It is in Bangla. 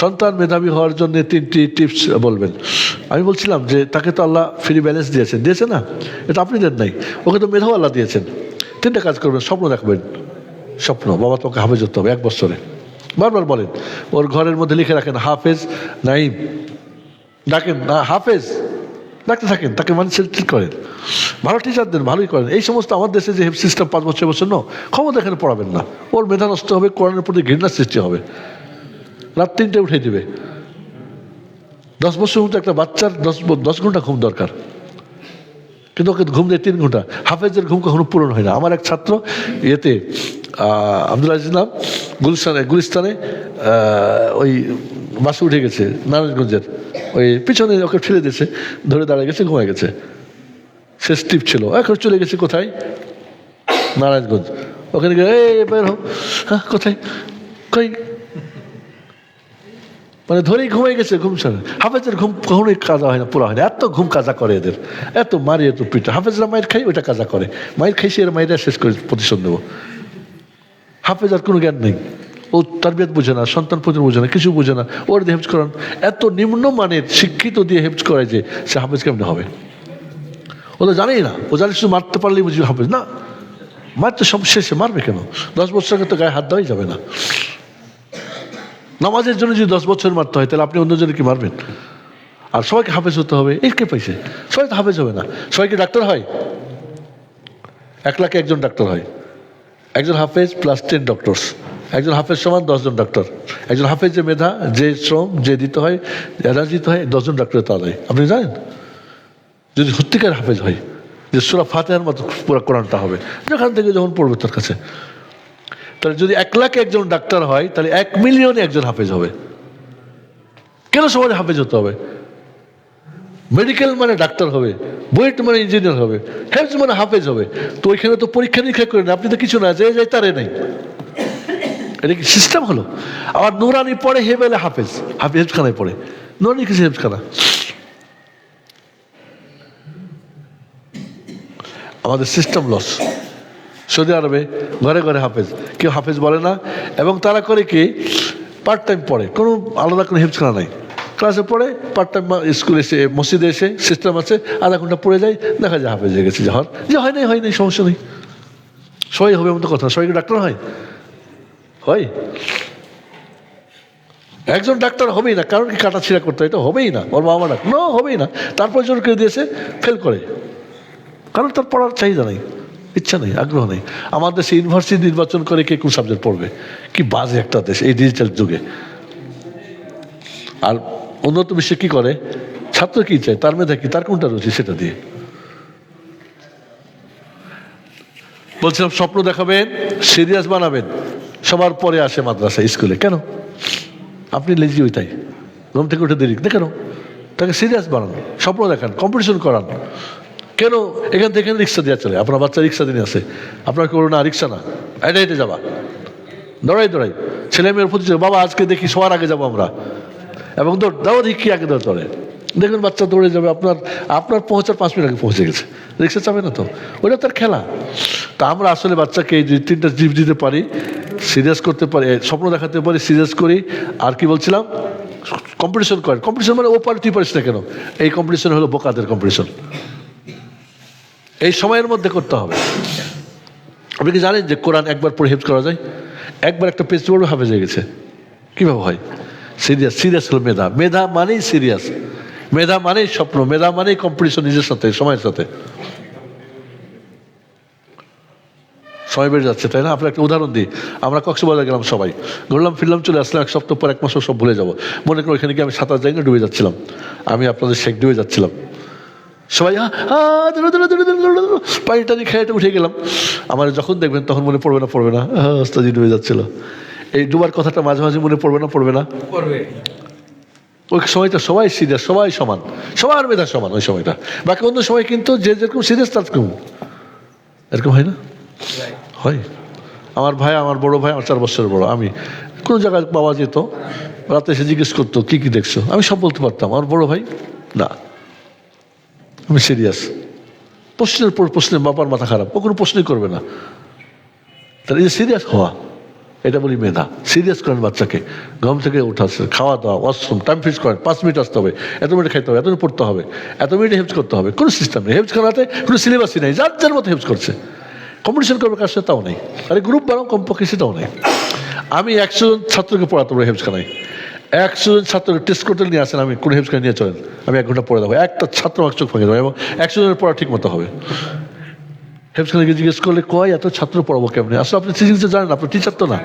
সন্তান মেধাবী হওয়ার জন্য তিনটি টিপস বলবেন। আমি বলছিলাম যে তাকে তো আল্লাহ ফ্রি ব্যালেন্স দিয়েছেন। দিয়েছে না? এটা আপনি দেন নাই। ওকে তো মেধাও আল্লাহ দিয়েছেন। তিনটা কাজ করবেন, স্বপ্ন দেখবেন। স্বপ্ন, বাবা তোমাকে হাফেজ হতে হবে এক বছরে। বারবার বলেন, ওর ঘরের মধ্যে লিখে রাখেন, হাফেজ নাইম ডাকেন, না, হাফেজ। ডাকতে থাকেন, তাকে মানে ঠিক করেন। ভালো টিচার দেন, ভালোই করেন। এই সমস্ত আমার দেশে যে হেল্প সিস্টেম পাঁচ বছর বছর, ন, ক্ষমতা এখানে পড়াবেন না। ওর মেধা নষ্ট হবে, কোরআনের প্রতি ঘৃণার সৃষ্টি হবে। রাত তিনটে উঠে দিবে। দশ বছর মতো একটা বাচ্চার দশ দশ ঘণ্টা ঘুম দরকার। কিন্তু ওকে ঘুম দেয় তিন ঘণ্টা। হাফেজের ঘুম কখনো পূরণ হয় না। আমার এক ছাত্র ইয়েতে আব্দুল নাম গুলিস্তানে গুলিস্তানে ওই বাসে উঠে গেছে, নারায়ণগঞ্জের। ওই পিছনে ওকে ঠেলে দিয়েছে, ধরে দাঁড়িয়ে গেছে, ঘুমায় গেছে। সে স্টিপ ছিল। এখন চলে গেছে কোথায়? নারায়ণগঞ্জ। ওখানে গিয়ে, এই, বের হ্যাঁ কোথায়? কই মানে ধরেই ঘুমাই গেছে, ঘুম ছাড়া হাফেজের ঘুম কখনোই কাজা হয় না পুরা হয় না। এত ঘুম কাজা করে এদের। এত মারি, এত পিঠা। হাফেজরা মায়ের খাই, ওইটা কাজা করে। মায়ের খাইছে এর মায়েরা শেষ করে প্রতিশোধ দেবো হাফেজ আর কোনো জ্ঞান নেই। ও তারবিয়ত বোঝে না, সন্তান প্রতি বোঝে না, কিছু বোঝে না। ওর দিয়ে হেফজ করান। এত নিম্ন মানের শিক্ষিত দিয়ে হেফজ করায় যে সে হাফেজ কেমনে হবে? ও তো জানেই না। ও জানে শুধু মারতে পারলেই বুঝবে হাফেজ। না, মারতে সব শেষে মারবে কেন? দশ বছর আগে তো গায়ে হাত দেওয়াই যাবে না। নামাজের জন্য যদি দশ বছর মারতে হয়, তাহলে আপনি অন্যজনে কি মারবেন? আর সবাইকে হাফেজ হতে হবে এই কে পাইছে? সবাই তো হাফেজ হবে না। সবাইকে ডাক্তার হয়? এক লাখে একজন ডাক্তার হয়। একজন হাফেজ প্লাস টেন ডক্টরস একজন হাফেজ সমান দশজন ডক্টর একজন হাফেজ যে মেধা, যে শ্রম, যে দিতে হয়, এনার্জি দিতে হয়, দশজন ডক্টরের তা দেয় আপনি জানেন? যদি সত্যিকার হাফেজ হয়, যে সুরা ফাতেহার মতো পুরো কোরআনটা হবে, যেখান থেকে যখন পড়বে তার কাছে। তাহলে যদি এক লাখ একজন ডাক্তার হয়, তাহলে এক মিলিয়নে একজন হাফেজ হবে। কেন সমাজে হাফেজ হতে হবে? মেডিকেল মানে ডাক্তার হবে, বুয়েট মানে ইঞ্জিনিয়ার হবে, হেলথ মানে হাফেজ হবে। তো ওইখানে তো পরীক্ষা নিরীক্ষা করে না আপনি তো কিছু না, যে যাই তারে নেই। এটা কি সিস্টেম হলো? আবার নুরানি পড়ে হেবেলে হাফেজ হাফেজ হেফখানায় পড়ে। নুরানি কিছু হেফখানা আমাদের সিস্টেম লস সৌদি আরবে ঘরে ঘরে হাফেজ। কেউ হাফেজ বলে না। এবং তারা করে কি? পার্ট টাইম পড়ে। কোনো আলাদা কোনো হেফখানা নাই। ক্লাসে পড়ে পার্ট টাইম স্কুলে এসে, মসজিদে এসে সিস্টেম আছে, আধা ঘণ্টা পড়ে যায়, দেখা যায় হাফেজ হয়ে গেছে যাহর যে হয় নাই হয় নাই, সমস্যা নেই। সবাই হবে এমন তো কথা। সবাইকে ডাক্তার হয়? হয়। একজন ডাক্তার হবেই না। কারণ কি কাটা ছিঁড়া করতে হয়? তো হবেই না। ওর বাবা ডাক না, হবেই না। তারপর জোর করে দিয়েছে ফেল করে। কারণ তার পড়ার চাহিদা নেই। ইচ্ছা নেই, আগ্রহ নেই। আমাদের দেশে ইউনিভার্সিটি নির্বাচন করে কে কোন সাবজেক্ট পড়বে? কি বাজে একটা দেশ এই ডিজিটাল যুগে। আর উন্নত বিশ্বে কি করে? ছাত্র কি চায়? তার মেধা কি? তার কোনটা রয়েছে সেটা দিয়ে। বলছিলাম স্বপ্ন দেখাবেন সিরিয়াস বানাবেন। সবার পরে আসে মাদ্রাসা, স্কুলে। কেন? আপনি লেজি ওই তাই। ঘুম থেকে উঠে দেরি। কেন? তাকে সিরিয়াস বানান, স্বপ্ন দেখান কম্পিটিশন করান। কেন এখান থেকে রিক্সা দেওয়া চলে? আপনার বাচ্চা রিক্সা দিনে আছে। আপনার কেউ না রিক্সা না? এটা এটা যাবা। দৌড়াই দৌড়াই। ছেলে মেয়ের প্রতি বাবা, আজকে দেখি সবার আগে যাব আমরা। এবং দৌড়, দাও দেখি আগে দৌড় দৌড়ে। দেখবেন বাচ্চা দৌড়ে যাবে, আপনার আপনার পৌঁছার পাঁচ মিনিট আগে পৌঁছে গেছে। রিক্সা চাবে না তো? ওটা তার খেলা। তা আমরা আসলে বাচ্চাকে এই তিনটা জিপ দিতে পারি, সিরিয়াস করতে পারি স্বপ্ন দেখাতে পারি, সিরিয়াস করি। আর কি বলছিলাম? কম্পিটিশন করেন। কম্পিটিশন মানে ও পারে, তুই পারিস না কেন? এই কম্পিটিশন হলো বোকাদের কম্পিটিশন। এই সময়ের মধ্যে করতে হবে। আপনি কি জানেন যে কোরআন একবার পড়ে হেফজ করা যায়? একবার একটা পেজ পড়বে হাফেজ হয়ে গেছে। কীভাবে হয়? সিরিয়াস সিরিয়াস হলো মেধা। মেধা মানেই সিরিয়াস। মেধা মানেই স্বপ্ন। মেধা মানেই কম্পিটিশন নিজের সাথে, সময়ের সাথে। সময় বেড়ে যাচ্ছে, তাই না? আপনার একটা উদাহরণ দিই। আমরা কক্সবাজার গেলাম সবাই। ঘুরলাম ফিরলাম, চলে আসলাম, এক সপ্তাহ পর এক মাসও সব ভুলে যাব। মনে করো ওইখানে গিয়ে আমি সাঁতার জায়গায় ডুবে যাচ্ছিলাম। আমি আপনাদের শেখ ডুবে যাচ্ছিলাম। সবাই। পানি টানি খেয়ে উঠে গেলাম। আমার যখন দেখবেন তখন মনে পড়বে না পড়বে না। ওস্তাদি ডুবে যাচ্ছিল। এই ডুবার কথাটা মাঝে মাঝে মনে পড়বে না পড়বে না। করবে ওই সময়টা সবাই সিরিয়াস সবাই সমান। সবার মেধা সমান ওই সময়টা। বাকি অন্য সময় কিন্তু যে যেরকম সিরিয়াস তার রকম এরকম হয় না? হয়। আমার ভাই আমার বড় ভাই আমার চার বছরের বড় আমি। কোনো জায়গায় পাওয়া যেত রাতে এসে জিজ্ঞেস করতো কী কী দেখছ? আমি সব বলতে পারতাম। আমার বড় ভাই না। আমি সিরিয়াস প্রশ্নের পর প্রশ্নে বাবার মাথা খারাপ। ও কোনো প্রশ্নই করবে না। তাহলে এই সিরিয়াস হওয়া, এটা বলি মেধা। সিরিয়াস করেন বাচ্চাকে। ঘুম থেকে উঠাচ্ছে খাওয়া দাওয়া ওয়াশরুম টাইম ফিক্স করেন। পাঁচ মিনিট আসতে হবে। এত মিনিট খাইতে হবে, এত মিনিট পড়তে হবে। এত মিনিট হেল্প করতে হবে। কোনো সিস্টেম নেই। হেল্প করাতে কোনো সিলেবাসই নেই। যার যার মতো হেল্প করছে। কম্পিটিশন করবে কার সাথে? তাও নেই। আরে গ্রুপ বানাও, কমপক্ষে সেটাও নেই। আমি একশো জন ছাত্রকে পড়াতে পারি হেল্পখানায় একশো জন ছাত্রকে টেস্ট করতে নিয়ে আসেন, আমি কোনো হেল্পখানে নিয়ে চলেন। আমি এক ঘণ্টা পড়ে দেবো একটা ছাত্র আমার চোখ ফাঁকে দেবো এবং একশো জনের পড়া ঠিক মতো হবে হেল্পখানাকে জিজ্ঞেস করলে, কয় এত ছাত্র পড়াবো কেমনি? আসলে আপনি সিজিংসে জানেন আপনি টিচার তো না।